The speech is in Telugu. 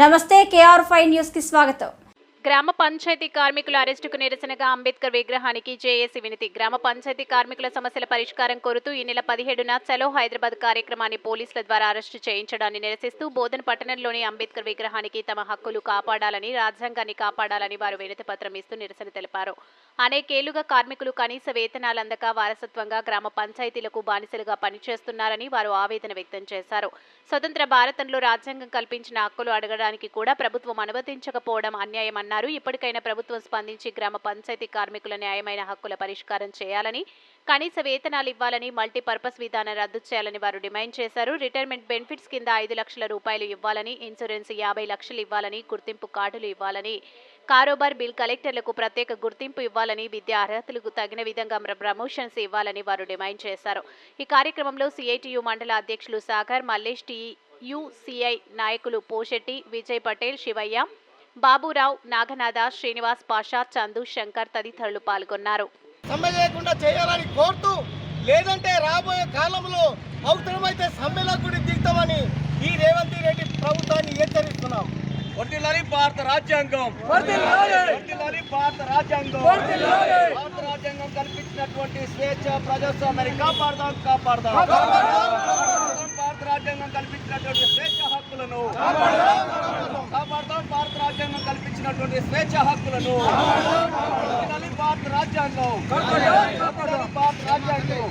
నమస్తే కేఆర్ ఫైవ్ న్యూస్కి స్వాగతం. గ్రామ పంచాయతీ కార్మికుల అరెస్టుకు నిరసనగా అంబేద్కర్ విగ్రహానికి జేఏసీ వినతి. గ్రామ పంచాయతీ కార్మికుల సమస్యల పరిష్కారం కోరుతూ ఈ నెల పదిహేడున చలో హైదరాబాద్ కార్యక్రమాన్ని పోలీసుల ద్వారా అరెస్టు చేయించడాన్ని నిరసిస్తూ బోధన పట్టణంలోని అంబేద్కర్ విగ్రహానికి తమ హక్కులు కాపాడాలని రాజ్యాంగాన్ని కాపాడాలని వారు వినతి పత్రం ఇస్తూ నిరసన తెలిపారు. అనేకేళ్ళుగా కార్మికులు కనీస వేతనాలు అందక వారసత్వంగా గ్రామ పంచాయతీలకు బానిసలుగా పనిచేస్తున్నారని వారు ఆవేదన వ్యక్తం చేశారు. స్వతంత్ర భారతంలో రాజ్యాంగం కల్పించిన హక్కులు అడగడానికి కూడా ప్రభుత్వం అనుమతించకపోవడం అన్యాయమన్నారు ఇప్పటికైనా ప్రభుత్వం స్పందించి గ్రామ పంచాయతీ కార్మికుల న్యాయమైన హక్కుల పరిష్కారం చేయాలని కనీస వేతనాలు ఇవ్వాలని మల్టీపర్పస్ విధానం రద్దు చేయాలని వారు డిమాండ్ చేశారు. రిటైర్మెంట్ బెనిఫిట్స్ కింద ఐదు లక్షల రూపాయలు ఇవ్వాలని ఇన్సూరెన్స్ యాభై లక్షలు ఇవ్వాలని గుర్తింపు కార్డులు ఇవ్వాలని కారోబార్ బిల్ కలెక్టర్లకు ప్రత్యేక గుర్తింపు ఇవ్వాలని విద్యా అర్హతలకు తగిన విధంగా ప్రమోషన్స్ ఇవ్వాలని వారు డిమాండ్ చేశారు. ఈ కార్యక్రమంలో సిఐటియు మండల అధ్యక్షులు సాగర్ మల్లేష్ టి యుసిఐ నాయకులు పోషెట్టి విజయ్ పటేల్ శివయ్య బాబురావు నాగనాథ శ్రీనివాస్ పాషా చందు శంకర్ తదితరులు పాల్గొన్నారు. సమ్మె చేయకుండా చేయాలని కోరుతూ లేదంటే రాబోయే కాలంలో అవసరమైతే సమ్మెలకు కూడా దిగుతామని ఈ రేవంత్ రెడ్డి ప్రభుత్వాన్ని హెచ్చరిస్తున్నాం. వర్ధిల్లాలి భారత రాజ్యాంగం. వర్ధిల్లాలి భారత రాజ్యాంగం. భారత రాజ్యాంగం కల్పించినటువంటి స్వేచ్ఛ ప్రజాస్వామ్యాన్ని కాపాడదాం కాపాడదాం. భారత రాజ్యాంగం కల్పించినటువంటి స్వేచ్ఛ హక్కులను. కల్పించినటువంటి స్వేచ్ఛ హక్కులను భారత రాజ్యాంగం భారత రాజ్యాంగం